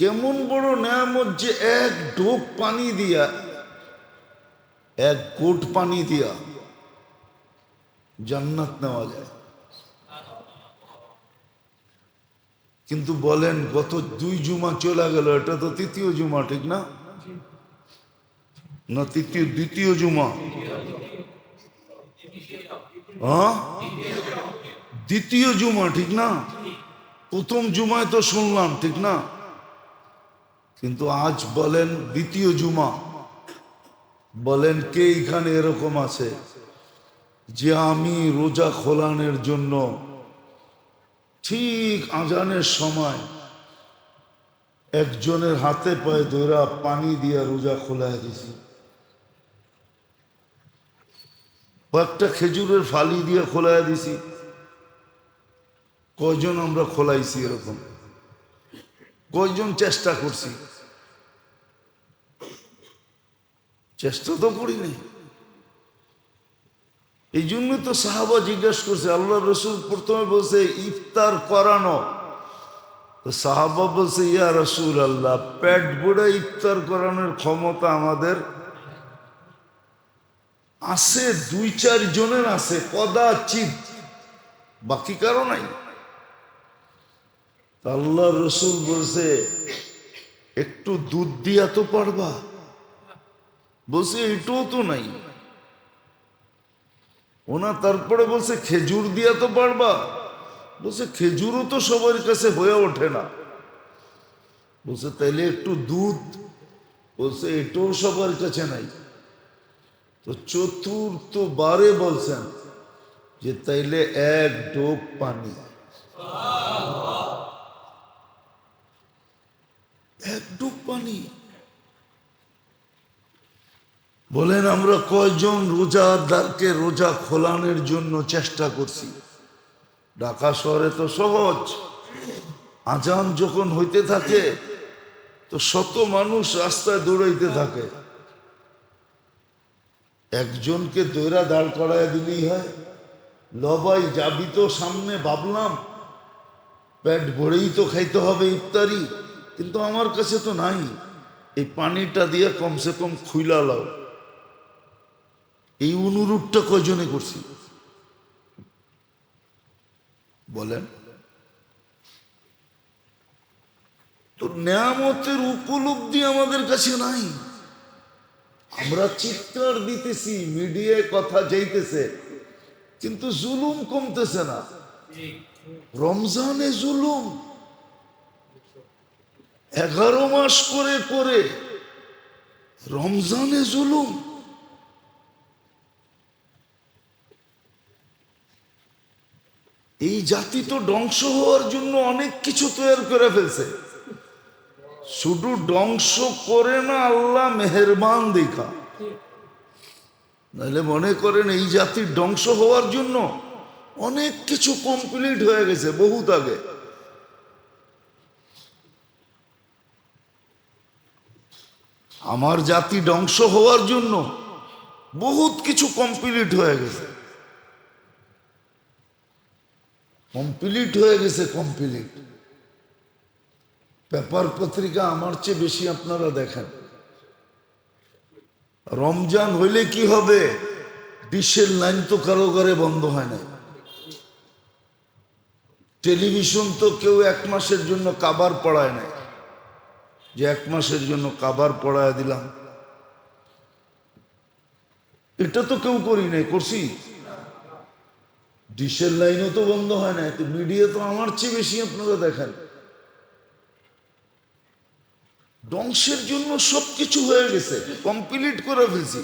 কেমন বড় নেয়ামত যে এক ঢোক পানি দিয়া, এক কোট পানি দিয়া জান্নাত নেওয়া যায়। কিন্তু বলেন, গত দুই জুমা চলে গেল, এটা তো তৃতীয় জুমা, ঠিক না? না, তৃতীয়, দ্বিতীয় জুমা। হ্যাঁ? দ্বিতীয় জুমা, ঠিক না? প্রথম জুমায় তো শুনলাম, ঠিক না? কিন্তু আজ বলেন দ্বিতীয় জুমা। বলেন কে এখানে এরকম আছে? যে আমি রোজা খোলানোর জন্য ঠিক আজানের সময় একজনের হাতে পায়ে ধরা পানি দিয়ে রোজা খোলায় দিছি। কয়েকটা খেজুরের ফালি দিয়ে খোলায় দিছি। কয়জন আমরা খোলাইছি এরকম? কয়জন চেষ্টা করছি? চেষ্টা তো করিনি। এই জন্য তো সাহাবা জিজ্ঞেস করছে আল্লাহ রসুল প্রথমে বলছে, ইফতার করানো। সাহাবা বলছে, ইয়া রসুল আল্লাহ পেট বুড়ে ইফতার করানোর ক্ষমতা আমাদের আছে দুই চার জনের আছে, কদাচিৎ বাকি কারও নাই। আল্লাহ রসুল বলছে, একটু দুধ দিয়া তো পারবা। বলছে, এটাও তো নাই। ওনা তারপরে বলছে, খেজুর দিয়া তো পারবা। বলছে, খেজুরও তো সবার কাছে হয়ে ওঠে না। বলছে, তাইলে একটু দুধ। বলছে, এটাও সবার কাছে নাই। তো চতুর্থ বারে বলছেন যে, তাইলে এক ডোব পানি। এক ডুব পানি বলেন, আমরা কয়জন রোজাদারকে রোজা খোলানোর জন্য চেষ্টা করছি? ঢাকা শহরে তো সহজ। আজান যখন হইতে থাকে, তো শত মানুষ রাস্তায় দৌড়াইতে থাকে। একজনকে দৈরা দাঁড় করায় দিলেই হয়। লবাই যাবি তো সামনে, ভাবলাম। পেট ভরেই তো খাইতে হবে ইফতারি। কিন্তু আমার কাছে তো নাই। এই পানিটা দিয়ে কমসে কম খুইলা লাও। এই অনুরোধটা কয়জনে করছি? বলেন। তো নেয়ামতের উপলব্ধি আমাদের কাছে নাই। আমরা চিৎকার দিতেছি মিডিয়ায় কথা যাইতেছে কিন্তু জুলুম কমতেছে না। রমজানে জুলুম। এগারো মাস করে করে রমজানে জুলুম। এই জাতি তো ধ্বংস হওয়ার জন্য অনেক কিছু তৈরি করে ফেলছে। শুধু ধ্বংস করে না, আল্লাহ মেহেরবান দেখা। নাহলে মনে করেন এই জাতির ধ্বংস হওয়ার জন্য অনেক কিছু কমপ্লিট হয়ে গেছে বহুত আগে। আমার জাতি ধ্বংস হওয়ার জন্য বহুত কিছু কমপ্লিট হয়ে গেছে। কমপ্লিট হয়ে গেছে কমপ্লিট পেপার পত্রিকা আমার চেয়ে বেশি আপনারা দেখেন। রমজান হইলে কি হবে? ডিশের লাইন তো কারও ঘরে বন্ধ হয় না টেলিভিশন তো কেউ এক মাসের জন্য কাবার পড়ায় নাই। যে এক মাসের জন্য কাবার পড়ায় দিলাম। এটা তো কেউ করি নাই, করছি। ডিশের লাইনও তো বন্ধ হয় না তো মিডিয়া তো আমার চেয়ে বেশি আপনারা দেখেন। ধ্বংসের জন্য সবকিছু হয়ে গেছে কমপ্লিট করে ফেলছি।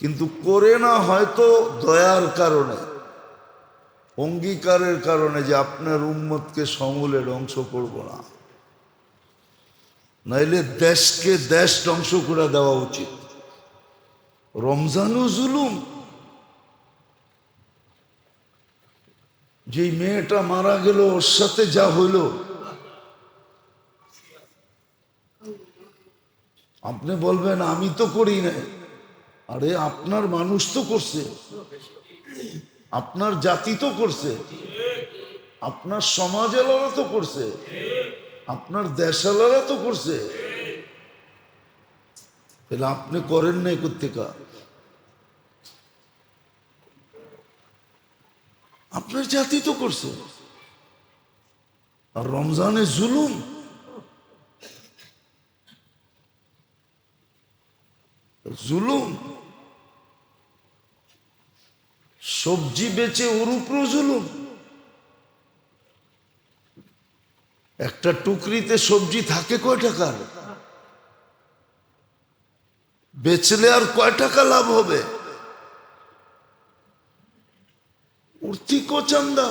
কিন্তু করে না হয়তো দয়ার কারণে, অঙ্গীকারের কারণে যে আপনার উম্মতকে সমূলে ধ্বংস করব না। নাইলে দেশকে দেশ ধ্বংস করে দেওয়া উচিত। রমজানও জুলুম। যে মেয়েটা মারা গেল, ওর সাথে যা হইল। আপনি বলবেন, আমি তো করি না আরে, আপনার মানুষ তো করছে। আপনার জাতি তো করছে। আপনার সমাজ সমাজের তো করছে। আপনার দেশালারা তো করছে। তাহলে আপনি করেন নাই কোথেকা আপনার জাতি তো করছে। আর রমজানে জুলুম। জুলুম। সবজি বেচে ওর জুলুম। একটা টুকরিতে সবজি থাকে কয় টাকার? বেচলে আর কয় টাকা লাভ হবে? উর্তিকো চান্দা।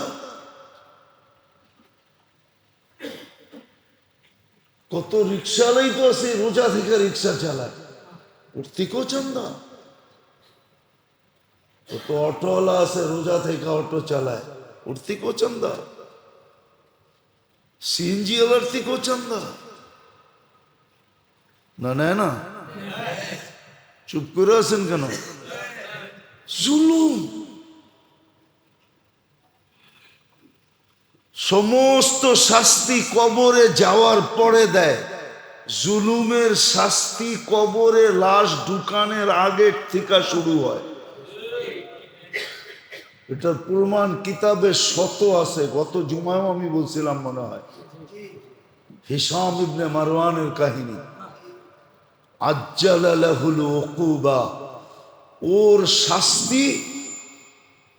কত রিক্সালাই তো আছে, রোজা থেকে রিক্সা চালায়। উর্তিকো চান্দা। কত অটোওয়ালা আছে, রোজা থেকে অটো চালায়। উর্তিকো চান্দা। সিএনজি ওয়ালার থেকেও চান্দা। না নেয় না। চুপ করে আছেন কেন? জুলুম। সমস্ত শাস্তি কবরে যাওয়ার পরে দেয়। জুলুমের শাস্তি কবরে লাশ ঢুকানের আগের থেকে শুরু হয়। এটার প্রমাণ কিতাবে শত আছে। গত জুমায়ও আমি বলছিলাম মনে হয়। হিসাম ইবনে মারওয়ানের কাহিনী। আজ্জালাহুল ওকুবা ওর শাস্তি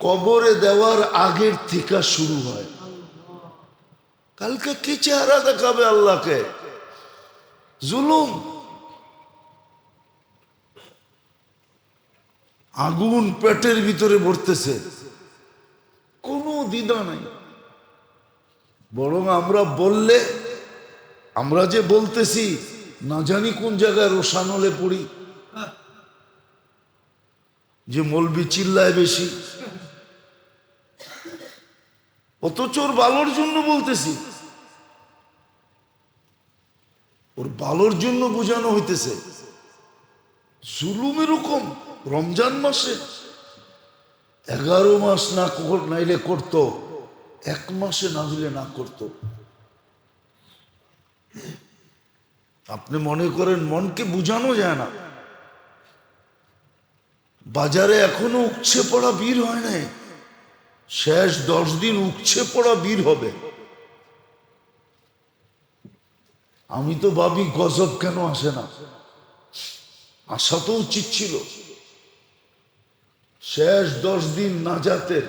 কবরে দেওয়ার আগের থেকে শুরু হয়। কালকে কি চেহারা দেখাবে আল্লাহকে? জুলুম। আগুন পেটের ভিতরে ভরতেছে। দ্বিধা নাই। বরং আমরা বললে, আমরা যে বলতেছি, না জানি কোন জায়গায় রোশানলে পড়ি। যে মলবি চিল্লায় বেশি। অথচ ওর ভালোর জন্য বলতেছি। ওর ভালোর জন্য বোঝানো হইতেছে। জুলুম এরকম রমজান মাসে। এগারো মাস না নাইলে করতো। এক মাসে না হইলে না করতো। আপনি মনে করেন মনকে বুঝানো যায় না। বাজারে এখনও উচ্ছে পড়া বীর হয় নাই। শেষ দশ দিন উচ্ছে পড়া বীর হবে। আমি তো ভাবি গজব কেন আসে না? আসা তো উচিত ছিল। শেষ দশ দিন নাজাতের।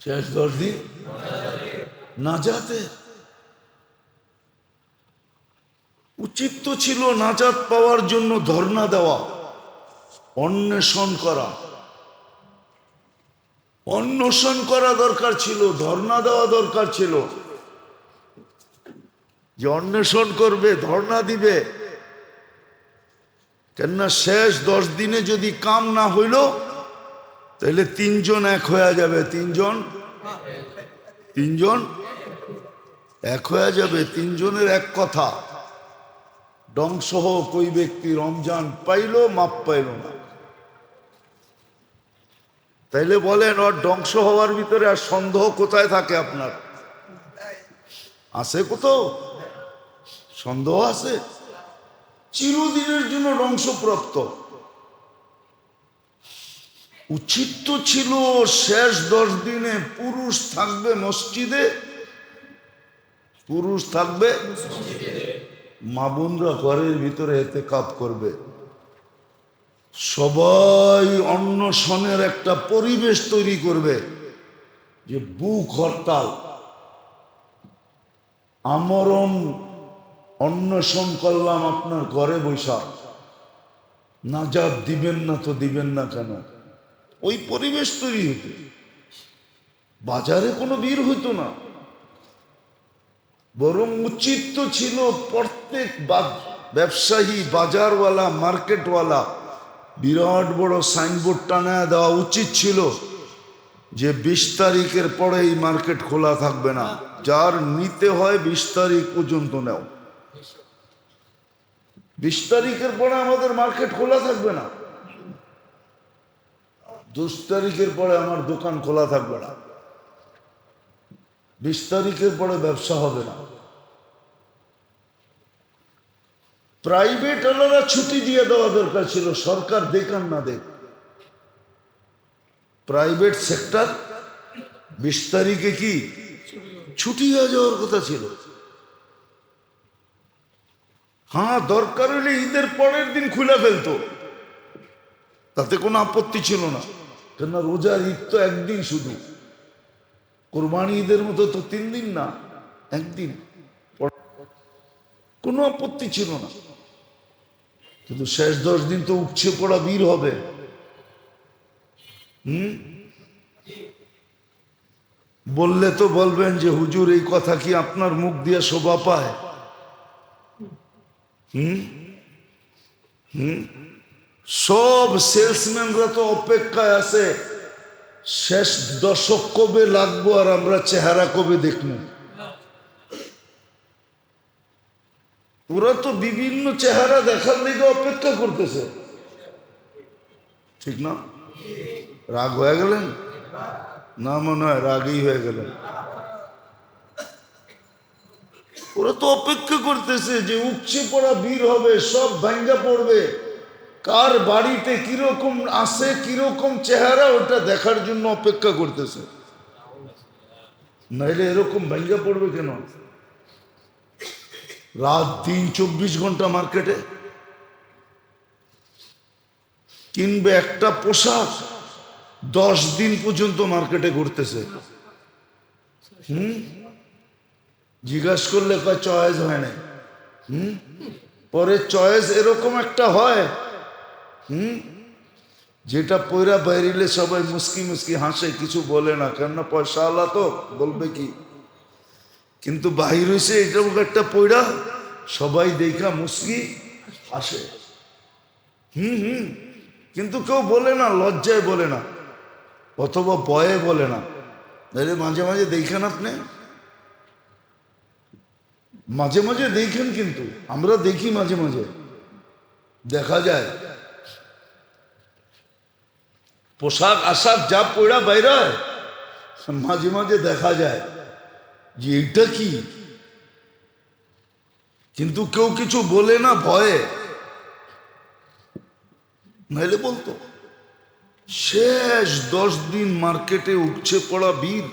শেষ দশ দিন নাজাতের। উচিত তো ছিল নাজাত পাওয়ার জন্য ধর্ণা দেওয়া, অন্বেষণ করা। অন্বেষণ করা দরকার ছিল, ধর্ণা দেওয়া দরকার ছিল। যে অন্বেষণ করবে, ধর্ণা দিবে কেননা শেষ দশ দিনে যদি কাম না হইল তাহলে তিনজন এক হয়ে যাবে। তিনজন? তিনজন? এক হয়ে যাবে, তিনজনের এক কথা। ডংসহ কই ব্যক্তি রমজান পাইল, মাপ পাইল না। তাইলে বলেন ওর ধ্বংস হওয়ার ভিতরে আর সন্দেহ কোথায় থাকে আপনার? আছে কোথাও? সন্দেহ আছে? চিরদিনের জন্য ধ্বংসপ্রাপ্ত। উচিত তো ছিল শেষ দশ দিনে পুরুষ থাকবে মসজিদে, পুরুষ থাকবে মা বোনরা ঘরের ভিতরে এতে কাপ করবে। সবাই অন্নশনের একটা পরিবেশ তৈরি করবে যে বুক হরতাল, আমরণ অন্বেষণ করলাম আপনার ঘরে বৈশা। নাজাত দিবেন না তো দিবেন না কেন? ওই পরিবেশ তৈরি হতো বাজারে কোনো ভিড় হইতো না। বরং উচিত তো ছিল প্রত্যেক ব্যবসায়ী, বাজারওয়ালা, মার্কেটওয়ালা বিরাট বড় সাইনবোর্ড টানায় দেওয়া উচিত ছিল যে বিশ তারিখের পরে এই মার্কেট খোলা থাকবে না। যার নিতে হয় বিশ তারিখ পর্যন্ত নেও। বিশ তারিখের পরে আমাদের মার্কেট খোলা থাকবে না। দশ তারিখের পরে আমার দোকান খোলা থাকবে না। বিশ তারিখের পরে ব্যবসা হবে না। প্রাইভেট ওনারা ছুটি দিয়ে দেওয়া দরকার ছিল, সরকার দেখান না দেখ প্রাইভেট সেক্টর, বিশ তারিখে কি? ছুটি হয়ে যাওয়ার কথা ছিল। হ্যাঁ দরকার হলে ঈদের পরের দিন খুলে ফেলতো। তাতে কোনো আপত্তি ছিল না। কেন রোজার ঈদ তো একদিন শুধু। কোরবানি ঈদের মতো তো তিন দিন না, একদিন। কোনো আপত্তি ছিল না। কিন্তু শেষ দশ দিন তো উঠছে পড়া বীর হবে। হুম? বললে তো বলবেন যে, হুজুর, এই কথা কি আপনার মুখ দিয়ে শোভা পায়? সব সেলসম্যানরা তো অপেক্ষায় আছে। শেষ দশক কবে লাগবো আর আমরা চেহারা কবে দেখব? ওরা তো বিভিন্ন চেহারা দেখার দিকে অপেক্ষা করতেছে। ঠিক না? রাগ হয়ে গেলেন? না মনে হয় রাগই হয়ে গেলেন। ওরা তো অপেক্ষা করতেছে যে উপচে পড়া বীর হবে, সব ভাঙ্গা পড়বে। কার বাড়িতে কীরকম আসে কীরকম চেহারা, ওটা দেখার জন্য অপেক্ষা করতেছে। নাইলে এরকম ভাঙ্গা পড়বে কেন? রাত দিন চব্বিশ ঘণ্টা মার্কেটে। কিনবে একটা পোশাক, দশ দিন পর্যন্ত মার্কেটে ঘুরতেছে। হুম? জিজ্ঞাসা করলে কয় চয়েস হয় না হুম? পরে চয়েস এরকম একটা হয়। হুম? যেটা পয়রা বাইরিলে সবাই মুস্কি মুস্কি হাসে, কিছু বলে না। কেননা পয়সা আলা তো, বলবে কি? কিন্তু বাহির হয়েছে এটা একটা পয়রা সবাই দেখা মুস্কি হাসে। হুম হুম। কিন্তু কেউ বলে না, লজ্জায় বলে না, অথবা বয়ে বলে না। মাঝে মাঝে দেখেন আপনি মাঝে মাঝে দেখেন কিন্তু, আমরা দেখি মাঝে মাঝে। দেখা যায়। পোশাক আশাক যা পড়া বাইরে, মাঝে মাঝে দেখা যায় যে এটা কি? কিন্তু কেউ কিছু বলে না ভয়ে। নাইলে বলতো, শেষ দশ দিন মার্কেটে উঠছে পড়া বীর।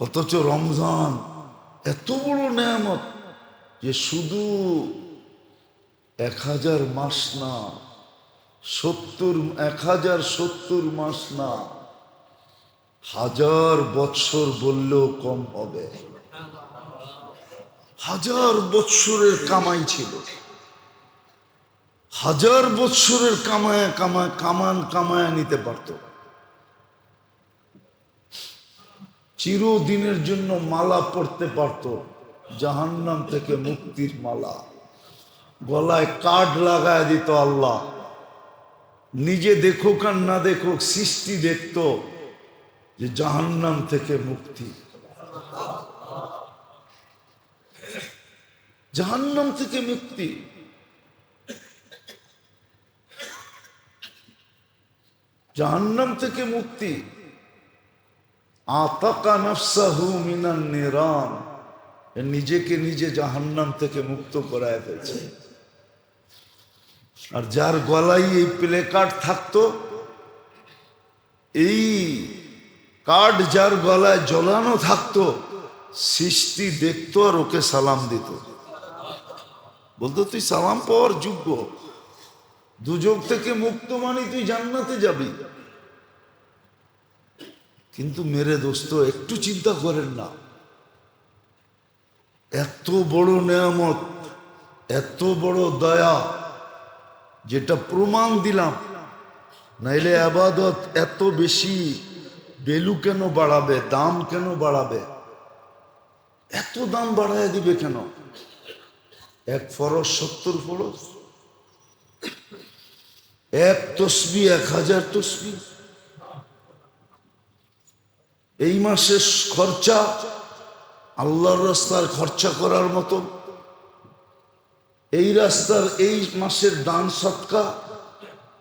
অথচ রমজান এত বড় নেয়ামত যে শুধু এক হাজার মাস না, সত্তর, এক হাজার সত্তর মাস না, হাজার বৎসর বললেও কম হবে। হাজার বৎসরের কামাই ছিল। হাজার বৎসরের কামায় কামায়, কামান কামায় নিতে পারত। চিরদিনের জন্য মালা পড়তে পারত, জাহান্নাম থেকে মুক্তির মালা। গলায় কাঠ লাগায় দিত আল্লাহ। নিজে দেখুক আর না দেখুক, সৃষ্টি দেখত যে জাহান্নাম থেকে মুক্তি। জাহান্নাম থেকে মুক্তি। জাহান্নাম থেকে মুক্তি। আতাকা নফসাহু মিনান নিরান। নিজেকে নিজে জাহান্নাম থেকে মুক্ত করায় ফেলছে। আর যার গলায় এই প্লে কার্ড থাকতো, এই কার্ড যার গলায় জ্বলানো থাকতো, সৃষ্টি দেখতো আর ওকে সালাম দিত। বলতো, তুই সালাম পাওয়ার যোগ্য। দুযোগ থেকে মুক্ত মানে তুই জান্নাতে যাবি। কিন্তু মেরে দোস্ত, একটু চিন্তা করেন না। এত বড় নেয়ামত, এত বড় দয়া যেটা প্রমাণ দিলাম, নাইলে আবাদত এত বেশি, বেলু কেন বাড়াবে, দাম কেন বাড়াবে? এত দাম বাড়ায় দিবে কেন? এক ফরজ, সত্তর ফরজ? এক তসবি, এক হাজার তসবি? এই মাসের খরচা আল্লাহর রাস্তার খরচা করার মতো। এই রাস্তার এই মাসের দান সৎকা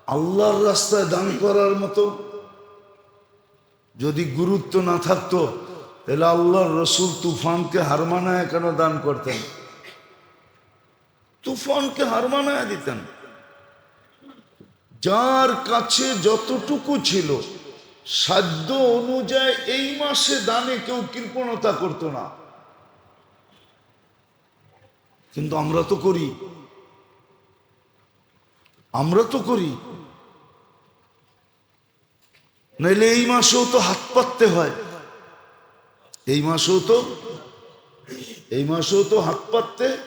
আল্লাহর রাস্তায় দান করার মতো। যদি গুরুত্ব না থাকতো, তাহলে আল্লাহর রসুল তুফানকে হারমানায় কেন দান করতেন? তুফানকে হারমানায় দিতেন। যার কাছে যতটুকু ছিল সাধ্য অনুযায়ী এই মাসে দানে কেউ কৃপণতা করতো না। কিন্তু আমরা তো করি। আমরা তো করি। নাইলে এই মাসেও তো হাত পাততে হয়। এই মাসেও তো, এই মাসেও তো হাত পাততে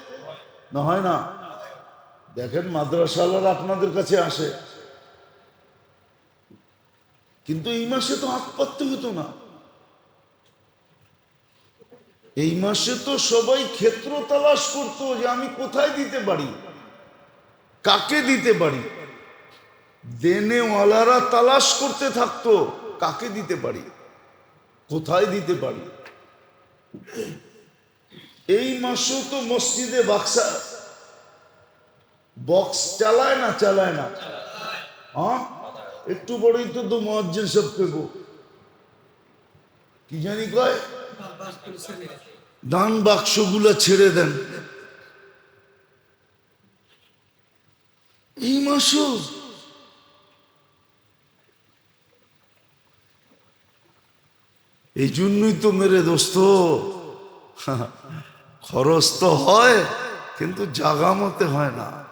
না হয় না। দেখেন মাদ্রাসালার আপনাদের কাছে আসে। কিন্তু এই মাসে তো হাত পাততে হতো না। এই মাসে তো সবাই ক্ষেত্র তালাশ করতো যে আমি কোথায় দিতে পারি, কাকে দিতে পারি। দেনেওয়ালারা তালাশ করতে থাকতো, কাকে দিতে পারি, কোথায় দিতে পারি। এই মাসেও তো মসজিদে বাক্সা, বক্স চালায় না চালায় না। হ্যাঁ? একটু বড়ই তো তো মহাজ্জেন সব পেব কি জানি কয়? দান বাক্সগুলো ছেড়ে দেন। এই মাসও? এই জন্যই তো মেরে দোস্ত। খরচ তো হয়, কিন্তু জাগা মতে হয় না।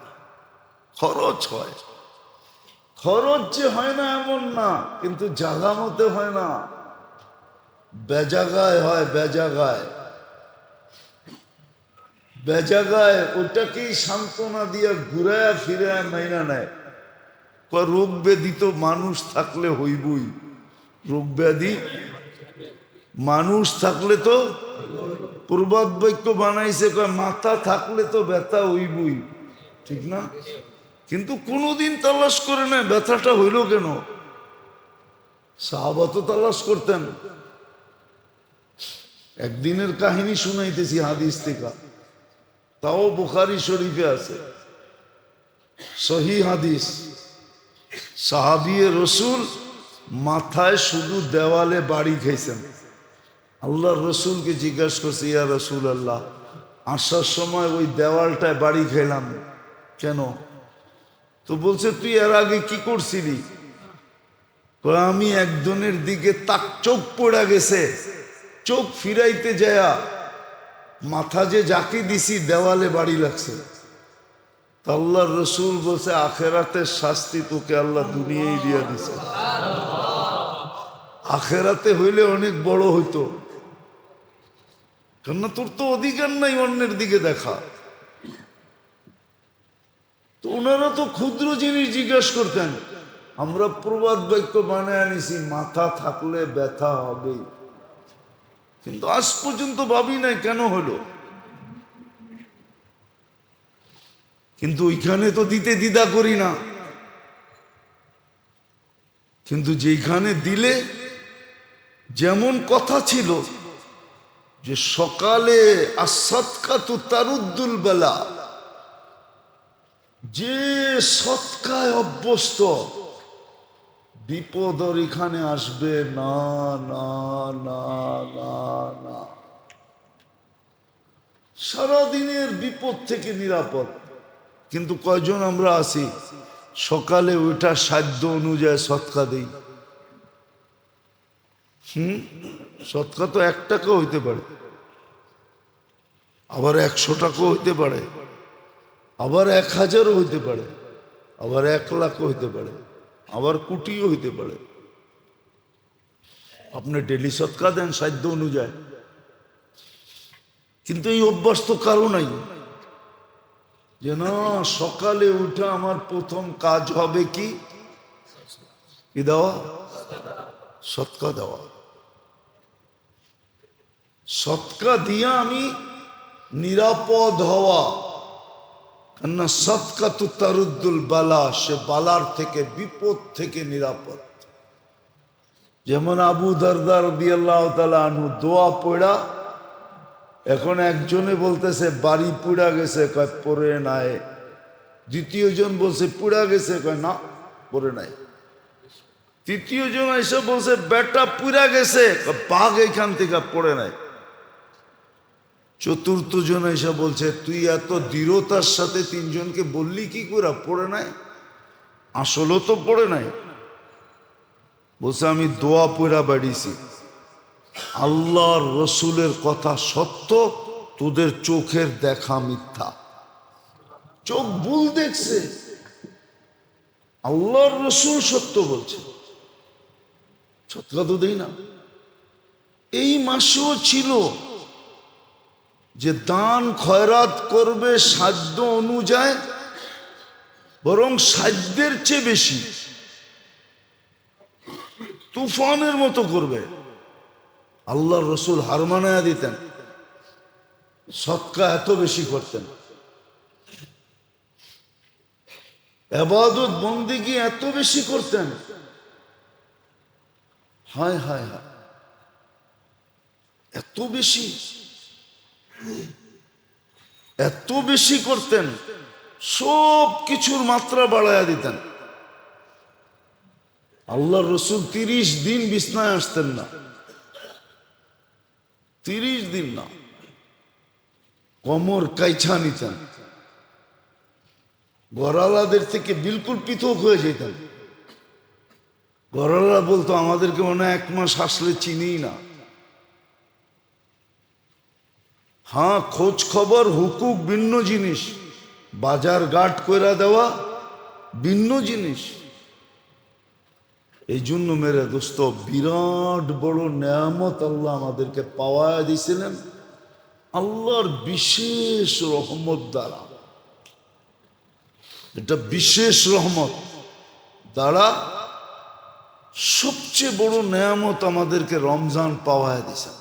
খরচ হয়। খরচ যে হয় না এমন না, কিন্তু জাগা মতে হয় না। বেজাগায় হয়, বেজাগায়। বেজাগায় ওটাকেই সান্ত্বনা দিয়ে ঘুরায় ফিরে মাইনা নেয়। রোগ ব্যাধি তো মানুষ থাকলে হইবই। রোগ ব্যাধি? মানুষ থাকলে তো পূর্বাদ বাক্য বানাইছে মাথা থাকলে তো ব্যথা হইবই। ঠিক না? কিন্তু কোনোদিন তালাশ করে না ব্যথাটা হইল কেন? সাহাবা তো তালাশ করতেন। একদিনের কাহিনী শুনাইতেছি হাদিস থেকে। তাও বুখারি শরীফে আছে। সহি হাদিস। সাহাবিয়ে রসুল মাথায় শুধু দেওয়ালে বাড়ি খাইছেন। আল্লাহ রসুলকে জিজ্ঞাসা করছে, ইয়া রসুল আল্লাহ আসার সময় ওই দেওয়ালটায় বাড়ি খাইলাম কেন? তো বলছে, তুই এর আগে কি করছিলি? আমি একজনের দিকে তাক চোখ পড়া গেছে, চোখ ফিরাইতে যায়া মাথা যে যাকে দিছি দেওয়ালে বাড়ি লাগছে। আল্লাহ রসুল বলছে, আখেরাতের শাস্তি তোকে আল্লাহ দুনিয়ায় দিয়া দিছে। আখেরাতে হইলে অনেক বড় হইতো। কেননা তোর তো অধিকার নাই অন্যের দিকে দেখা। তো ওনারা তো ক্ষুদ্র জিনিস জিজ্ঞেস করতেন, আমরা প্রবাদ বাক্য বানায় আনিছি, মাথা থাকলে ব্যথা হবে। কিন্তু আজ পর্যন্ত ভাবি নাই কেন হলো। কিন্তু ওইখানে তো দিতে দ্বিধা করি না। কিন্তু যেখানে দিলে যেমন কথা ছিল, যে সকালে আসৎকা তো তারুদ্দুল বেলা যে সৎকায় অভ্যস্ত, বিপদ ওর এখানে আসবে, না না না না না। সারাদিনের বিপদ থেকে নিরাপদ। কিন্তু কয়জন আমরা আছি? সকালে ওইটা সাধ্য অনুযায়ী সৎকা দেই। হুম? সৎকা তো এক টাকাও হইতে পারে। আবার একশো টাকাও হইতে পারে। আবার এক হাজারও হইতে পারে, আবার এক লাখও হইতে পারে, আবার কোটিও হইতে পারে। আপনি ডেলি সৎকা দেন সাধ্য অনুযায়ী। কিন্তু এই অভ্যাস তো কারও নাই। যে না, সকালে উঠে আমার প্রথম কাজ হবে কি? দেওয়া? সৎকা দেওয়া। সৎকা দিয়ে আমি নিরাপদ হওয়া। কেননা সৎকা তো তারুদ্দুল বালা, সে বালার থেকে বিপদ থেকে নিরাপদ। যেমন আবু দরদার দিয়াল্লাহ তালা আনু দোয়া পড়া, এখন একজনে বলতেছে, বাড়ি পুড়া গেছে, কয় পরে নাই। দ্বিতীয় জন বলছে, পুড়া গেছে, কয় না পরে নাই। তৃতীয় জন এসে বলছে, বেটা পুরা গেছে বাঘ এখান থেকে পড়ে নাই। চতুর্থ জন এসে বলছে, তুই এত দৃঢ়তার সাথে তিনজনকে বললি কি করে? পড়ে নাই? আসলেও তো পড়ে নাই। বলছে, আমি দোয়া পড়া বাড়িছি আল্লাহর রসুলের কথা সত্য, তোদের চোখের দেখা মিথ্যা। চোখ ভুল দেখছে। আল্লাহর রসুল সত্য বলছে। সত্যা তো দেই না। এই মাসেও ছিল যে দান খয়রাত করবে সাধ্য অনুযায়ী, বরং সাধ্যের চেয়ে বেশি। তুফানের মতো করবে। আল্লাহ রসুল হারমানায়া দিতেন। সৎকা এত বেশি করতেন। এবাদত বন্দিগি এত বেশি করতেন। হায় হায় হায়। এত বেশি। এত বেশি করতেন, সব কিছুর মাত্রা বাড়াইয়া দিতেন। আল্লাহ রসুল তিরিশ দিন বিছনায় আসতেন না। তিরিশ দিন না। কমর কাইছা নিতেন। গড়ালাদের থেকে বিলকুল পৃথক হয়ে যেতেন। গড়ালা বলতো, আমাদেরকে মনে এক মাস আসলে চিনিই না। হ্যাঁ খোঁজ খবর, হুকুক, ভিন্ন জিনিস। বাজার ঘাট কইরা দেওয়া, ভিন্ন জিনিস। এই জন্য মেরে দোস্ত, বিরাট বড় নেয়ামত আল্লাহ আমাদেরকে পাওয়া দিয়েছিলেন। আল্লাহর বিশেষ রহমত দ্বারা। এটা বিশেষ রহমত দ্বারা সবচেয়ে বড় নেয়ামত আমাদেরকে রমজান পাওয়া দিয়েছেন।